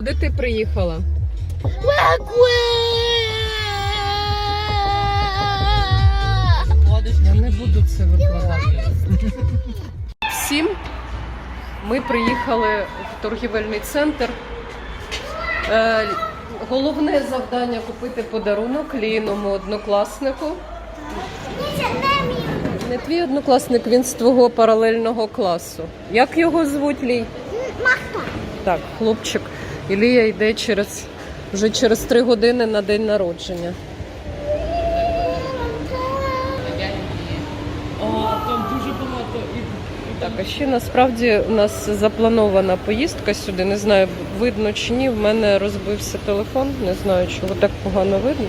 Куди ти приїхала? Я не буду це викладати. Всім ми приїхали в торгівельний центр. Е, Головне завдання купити подарунок лійному однокласнику. Не твій однокласник, він з твого паралельного класу. Як його звуть Лій? Махта. Так, хлопчик. Ілія йде через вже через три години на день народження. Так, а ще насправді у нас запланована поїздка сюди. Не знаю, видно чи ні. В мене розбився телефон, не знаю, чого так погано видно.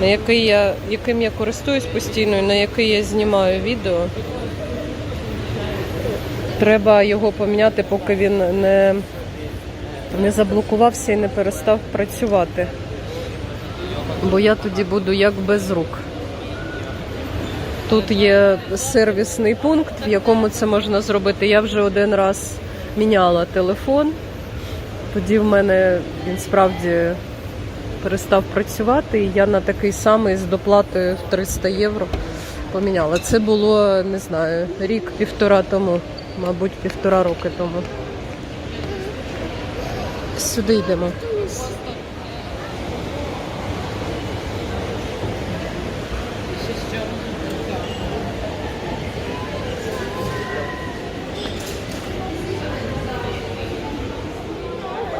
На який я, яким я користуюсь постійно, і на який я знімаю відео. Треба його поміняти, поки він не, не заблокувався і не перестав працювати. Бо я тоді буду як без рук. Тут є сервісний пункт, в якому це можна зробити. Я вже один раз міняла телефон. Тоді в мене він справді перестав працювати, і я на такий самий з доплатою в 300 євро поміняла. Це було, не знаю, рік-півтора тому, мабуть, півтора роки тому. Сюди йдемо.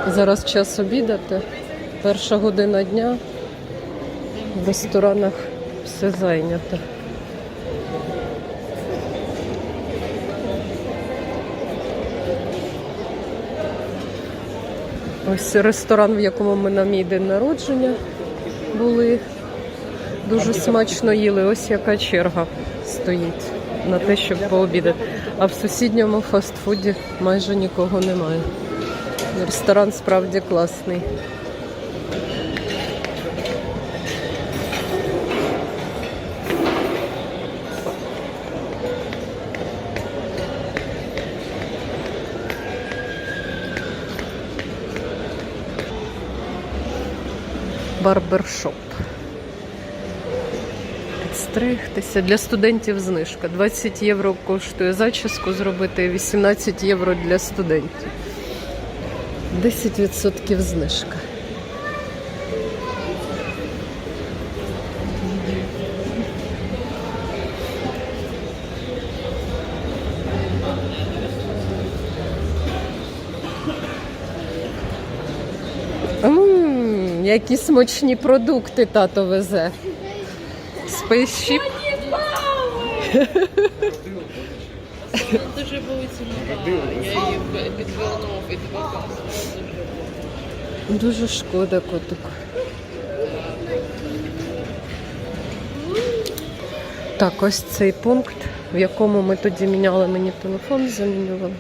Зараз час обідати. Перша година дня. В ресторанах все зайнято. Ось ресторан, в якому ми на мій день народження були. Дуже смачно їли. Ось яка черга стоїть на те, щоб пообідати. А в сусідньому фастфуді майже нікого немає. Ресторан справді класний. Барбершоп. Підстригтися. Для студентів знижка. 20 євро коштує зачіску зробити, 18 євро для студентів. 10% знижка. Які смачні продукти тато везе. Спейсшіп. Дуже були цінова. Я її підвернув і Дуже шкода котик. Так, ось цей пункт, в якому ми тоді міняли мені телефон, замінювали.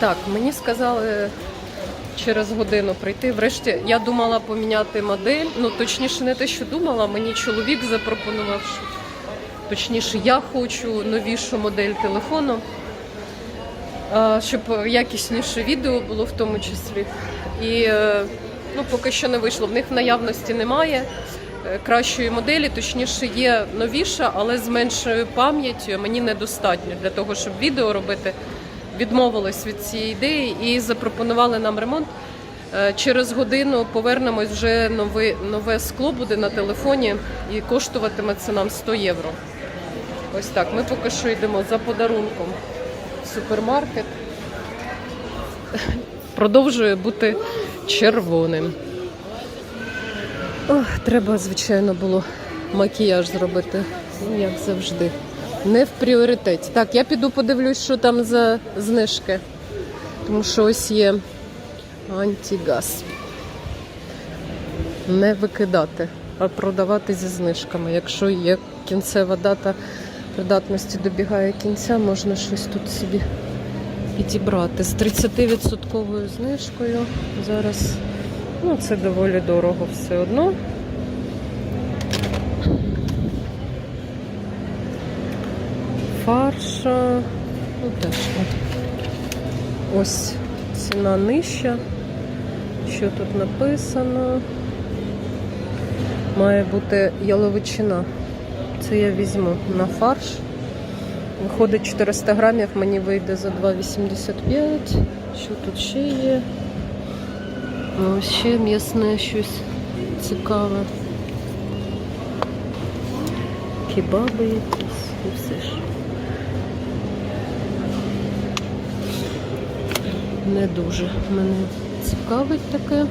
Так, мені сказали через годину прийти. Врешті я думала поміняти модель. Ну, точніше, не те, що думала, мені чоловік запропонував, що точніше, я хочу новішу модель телефону, щоб якісніше відео було в тому числі. І е, ну, поки що не вийшло. В них наявності немає е, кращої моделі, точніше, є новіша, але з меншою пам'яттю мені недостатньо для того, щоб відео робити відмовились від цієї ідеї і запропонували нам ремонт. Е, Через годину повернемось вже нове, нове скло буде на телефоні і коштуватиме це нам 100 євро. Ось так. Ми поки що йдемо за подарунком в супермаркет. Продовжує бути червоним. Ох, треба, звичайно, було макіяж зробити, ну, як завжди. Не в пріоритеті. Так, я піду подивлюсь, що там за знижки. Тому що ось є антигаз. Не викидати, а продавати зі знижками. Якщо є кінцева дата придатності добігає кінця, можна щось тут собі підібрати з 30% знижкою. Зараз ну, це доволі дорого все одно. Фарш. е, Ну, теж. Ось ціна нижча. Що тут написано? Має бути яловичина. Це я візьму на фарш. Виходить 400 грамів, мені вийде за 2,85. Що тут ще є? О, ще м'ясне щось цікаве. Кебаби якісь і все ж. Не дуже мене цікавить таке.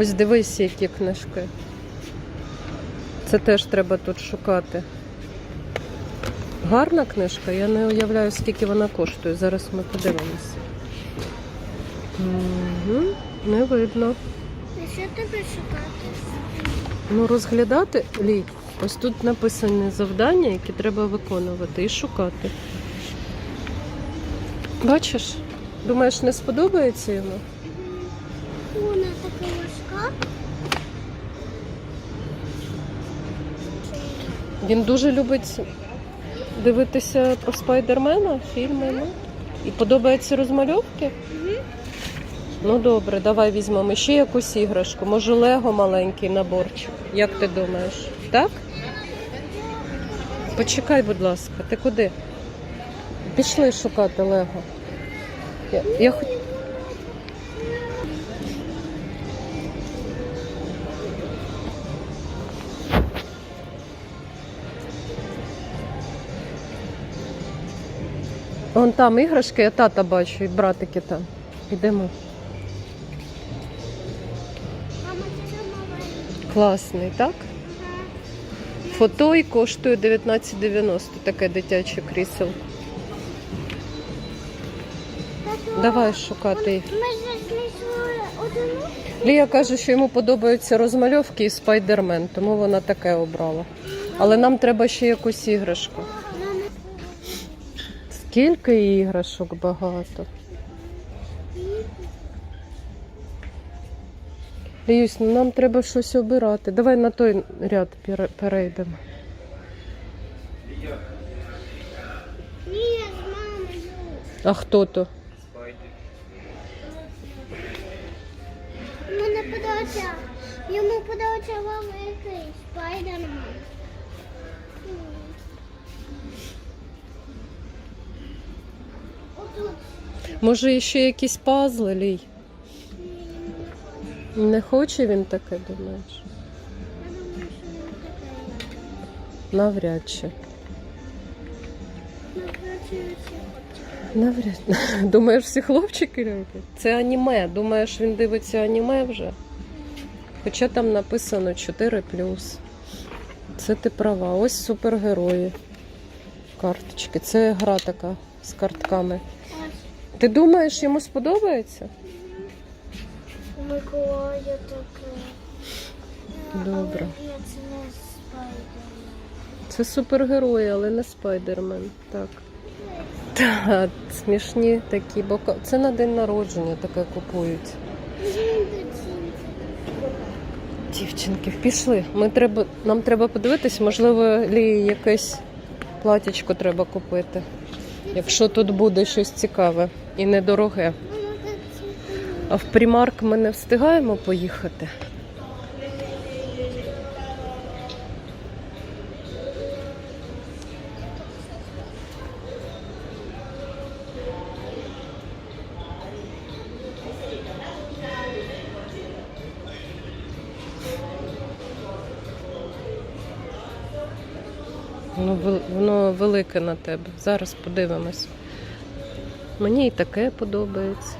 Ось дивись, які книжки. Це теж треба тут шукати. Гарна книжка, я не уявляю, скільки вона коштує. Зараз ми подивимося. Угу, не видно. А що тобі шукати? Ну, розглядати Лій. Ось тут написані завдання, які треба виконувати і шукати. Бачиш? Думаєш, не сподобається йому? Вона така. Він дуже любить дивитися про спайдермена, фільми. Ну. І подобаються розмальовки? Ну добре, давай візьмемо ще якусь іграшку. Може, Лего маленький наборчик. Як ти думаєш? Так? Почекай, будь ласка, ти куди? Пішли шукати Лего. Я, я... хот- Вон там іграшки, я тата бачу, і братики там. Маленька. Класний, так? Фотой коштує 19,90, таке дитяче крісело. Давай шукати. Лія каже, що йому подобаються розмальовки і спайдермен, тому вона таке обрала. Але нам треба ще якусь іграшку. Скільки іграшок багато. Ліюсь, ну нам треба щось обирати. Давай на той ряд перейдемо. ні, я з мамою. А хто то? Мені подобається. Йому подобається великий спайдермен. Може, ще якісь пазли, Лій? Не хоче він таке, думаєш? Навряд чи. Навряд. Думаєш, всі хлопчики люблять? Це аніме. Думаєш, він дивиться аніме вже? Хоча там написано 4 Це ти права. Ось супергерої. Карточки. Це гра така з картками. Ти думаєш, йому сподобається? Миколая таке. Добре. Але це не спайдермен. Це супергерої, але не спайдермен. Так. Так, смішні такі бока. Це на день народження таке купують. Дівчинки, пішли. Ми треба, нам треба подивитись, можливо, Лії якесь платічко треба купити. Якщо тут буде щось цікаве і недороге. А в примарк ми не встигаємо поїхати. Велике на тебе. Зараз подивимось. Мені і таке подобається.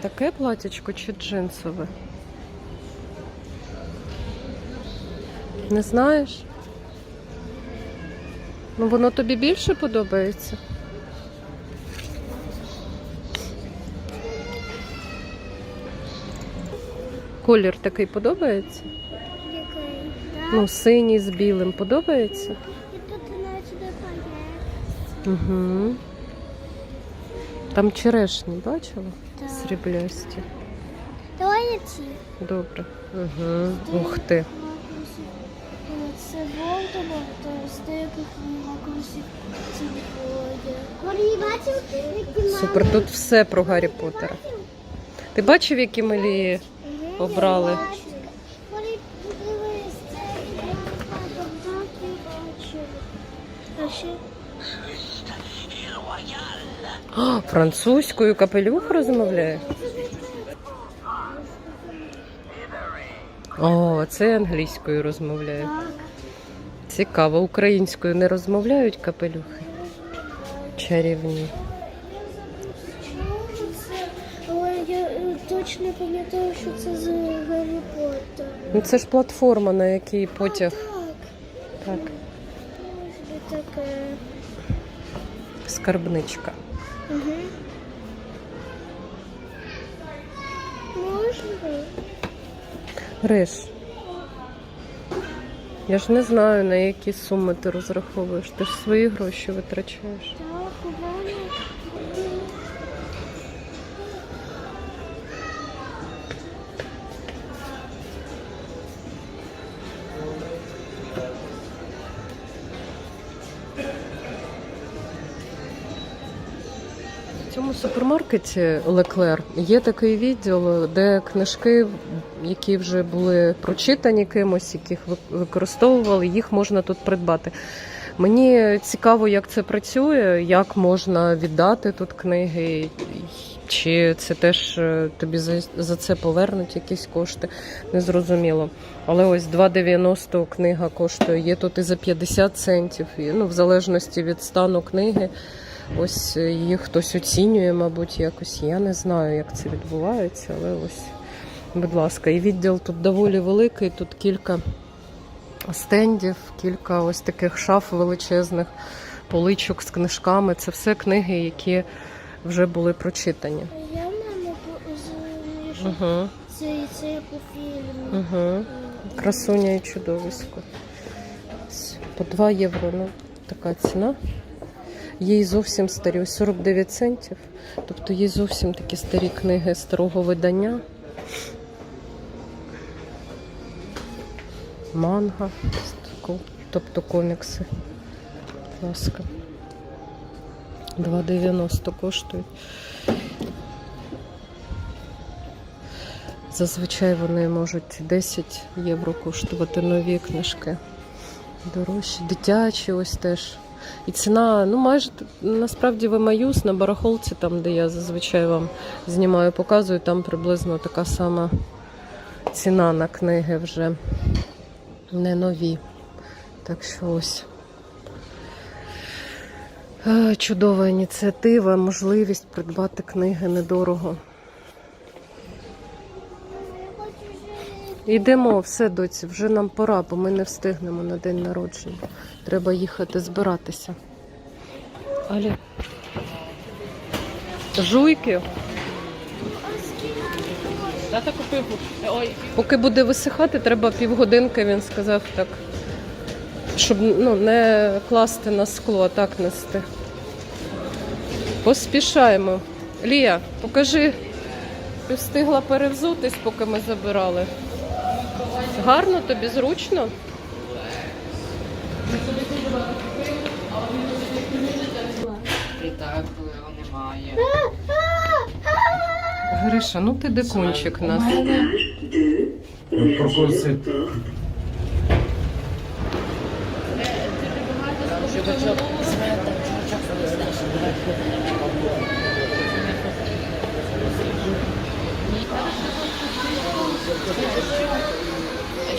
Таке платячко чи джинсове? Не знаєш? Ну, воно тобі більше подобається? Колір такий подобається? Ну, синій з білим подобається? Угу. Там черешні, бачила? Так. Сріблясті. Давай я ці. Добре. Угу. Ух ти. Це болтово, то з деяких ці Супер, тут все про Гаррі Поттера. Ти бачив, які малі обрали? Французькою капелюх розмовляє? О, це англійською розмовляє. Цікаво, українською не розмовляють капелюхи? Чарівні. Але я е, точно пам'ятаю, що це з Гаррі Поттер. Ну це ж платформа, на якій потяг. Так, Так, скарбничка. Угу. Можна? Риш. Я ж не знаю, на які суми ти розраховуєш. Ти ж свої гроші витрачаєш. Так, супермаркеті Леклер є такий відділ, де книжки, які вже були прочитані кимось, яких використовували, їх можна тут придбати. Мені цікаво, як це працює, як можна віддати тут книги, чи це теж е, тобі за, це повернуть якісь кошти, незрозуміло. Але ось 2,90 книга коштує. Є тут і за 50 центів, ну, в залежності від стану книги. Ось е, їх хтось оцінює, мабуть, якось. Я не знаю, як це відбувається, але ось, будь ласка, і відділ тут доволі великий, тут кілька стендів, кілька ось таких шаф величезних, поличок з книжками. Це все книги, які вже були прочитані. Я маму Угу, цей це по фільму. угу. Красуня і чудовисько. По 2 євро, ну така ціна. І зовсім старі, ось 49 центів. Тобто є зовсім такі старі книги старого видання. Манга, тобто комікси. Будь ласка. 2,90 коштують. Зазвичай вони можуть 10 євро коштувати нові книжки. Дорожчі, дитячі ось теж. І ціна, ну майже насправді в Емаюс на барахолці, там, де я зазвичай вам знімаю, показую, там приблизно така сама ціна на книги вже не нові. Так що ось. Е, Чудова ініціатива, можливість придбати книги недорого. Йдемо, все, доці, вже нам пора, бо ми не встигнемо на день народження. Треба їхати збиратися. Алі. Жуйки. Тата купив. Ой, Поки буде висихати, треба півгодинки, він сказав так. Щоб ну, не класти на скло, а так нести. Поспішаємо. Лія, покажи, ти встигла перевзутись, поки ми забирали. Гарно тобі зручно? немає. Гриша, ну ти дикунчик нас.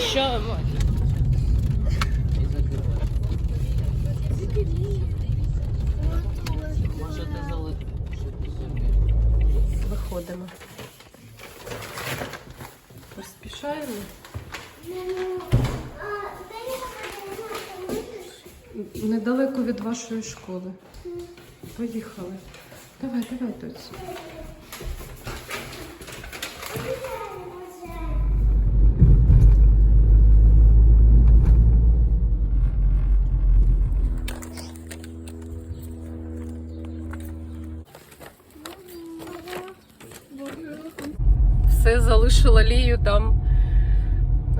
Що? Виходимо. Поспішаємо. Недалеко від вашої школи. Поїхали. Давай, давай, тут. Все залишила Лію там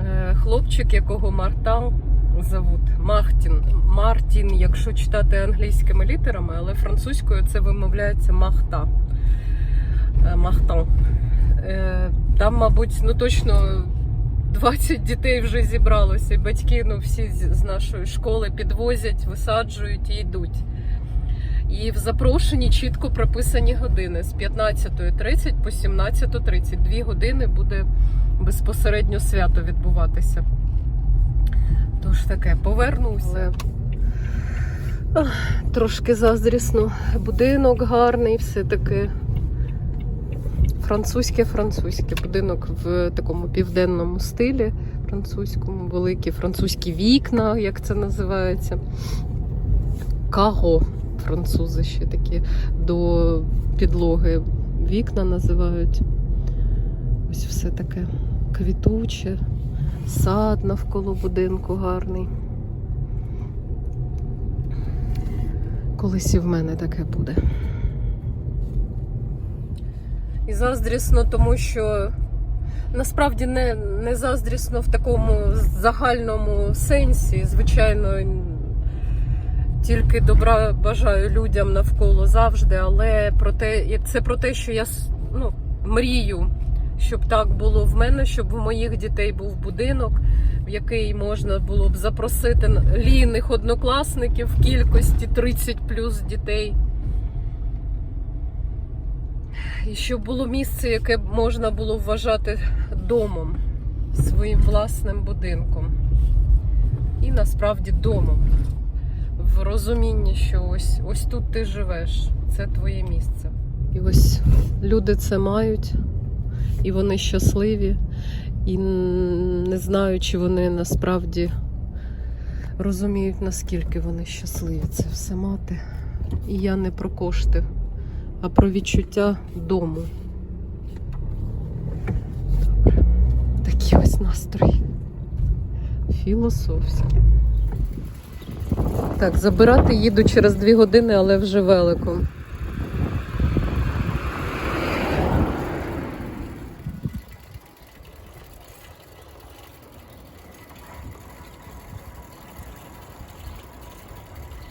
е, хлопчик, якого Мартан зовут. Мартін. Мартін, якщо читати англійськими літерами, але французькою це вимовляється Махта. Е, Махтан. Е, Там, мабуть, ну точно 20 дітей вже зібралося. І батьки ну, всі з нашої школи підвозять, висаджують і йдуть. І в запрошенні чітко прописані години з 15.30 по 17.30. Дві години буде безпосередньо свято відбуватися. Тож таке, повернуся. Трошки заздрісно. Будинок гарний, все таке. Французьке, французьке. Будинок в такому південному стилі французькому, великі французькі вікна, як це називається. Каго французи ще такі до підлоги вікна називають. Ось все таке квітуче, сад навколо будинку гарний. Колись і в мене таке буде. І заздрісно, тому що насправді не, не заздрісно в такому загальному сенсі. Звичайно, тільки добра бажаю людям навколо завжди, але про те, це про те, що я ну, мрію, щоб так було в мене, щоб в моїх дітей був будинок, в який можна було б запросити лійних однокласників в кількості 30 плюс дітей. І щоб було місце, яке можна було вважати домом, своїм власним будинком. І насправді домом. В розумінні, що ось, ось тут ти живеш, це твоє місце. І ось люди це мають, і вони щасливі, і не знаю, чи вони насправді розуміють, наскільки вони щасливі це все мати. І я не про кошти, а про відчуття дому. Добре. Такі ось настрої. Філософські. Так, забирати їду через дві години, але вже великом.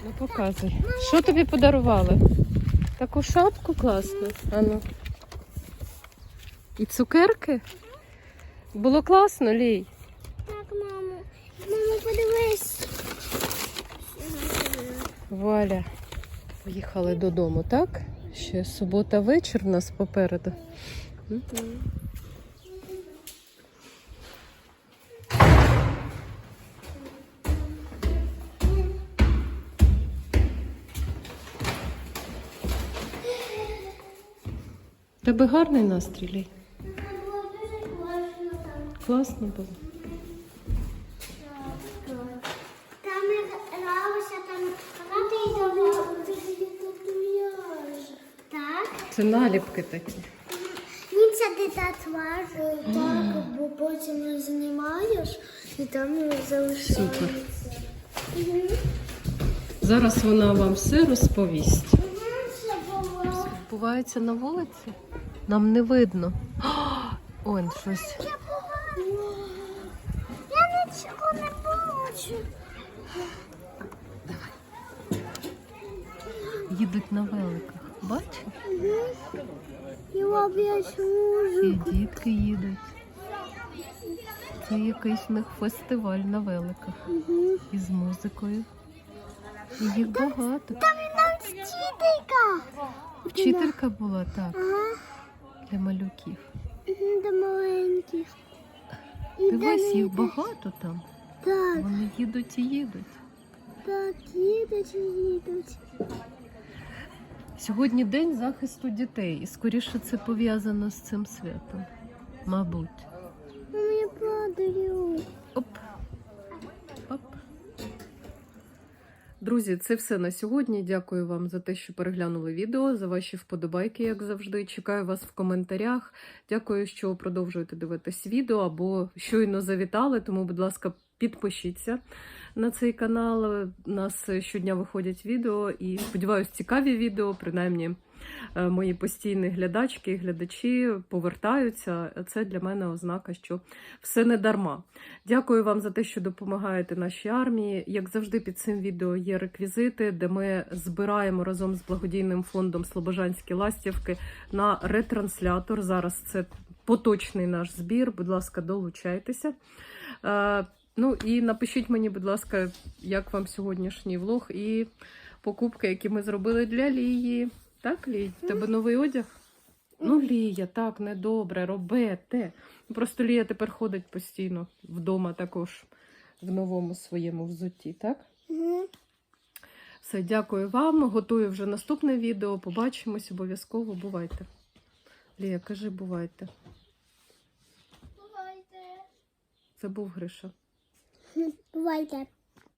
Ну, показуй. Що тобі подарували? Таку шапку класну. Ану. І цукерки? Було класно, Лій. Валя. Поїхали додому, так? Ще субота вечір у нас попереду. Тебе гарний настрій. Класно було. Там ми гралися, там грати і татуяж. Так? Це наліпки такі. Він це де татуаж, так, бо потім знімаєш і там залишається. Супер. Зараз вона вам все розповість. Це на вулиці? Нам не видно. Он щось. Я погано. Я нічого не бачу. Їдуть на великах. Бачиш? І дітки їдуть. Це якийсь в них фестиваль на великах. Із музикою. І їх багато. Там і навіть вчителька. Вчителька була так, Ага. для малюків. До маленьких. Дивись, їх багато там. Так, Вони їдуть і їдуть. так, їдуть і їдуть. Сьогодні день захисту дітей, і скоріше це пов'язано з цим святом. Мабуть. Падаю. Оп. Оп. Друзі, це все на сьогодні. Дякую вам за те, що переглянули відео, за ваші вподобайки, як завжди. Чекаю вас в коментарях. Дякую, що продовжуєте дивитись відео або щойно завітали. Тому, будь ласка, підпишіться на цей канал. У нас щодня виходять відео і сподіваюся, цікаві відео, принаймні. е, Мої постійні глядачки і глядачі повертаються. Це для мене ознака, що все не дарма. Дякую вам за те, що допомагаєте нашій армії. Як завжди, під цим відео є реквізити, де ми збираємо разом з благодійним фондом Слобожанські ластівки на ретранслятор. Зараз це поточний наш збір. Будь ласка, долучайтеся. Ну і напишіть мені, будь ласка, як вам сьогоднішній влог і покупки, які ми зробили для Лії. Так, Лій? Тебе новий одяг? Ну, Лія, так, недобре, робите. Просто Лія тепер ходить постійно вдома також в новому своєму взутті, так? Все, дякую вам. Готую вже наступне відео. Побачимось обов'язково. Бувайте. Лія, кажи, бувайте. Бувайте. Це був Гриша. Бувайте.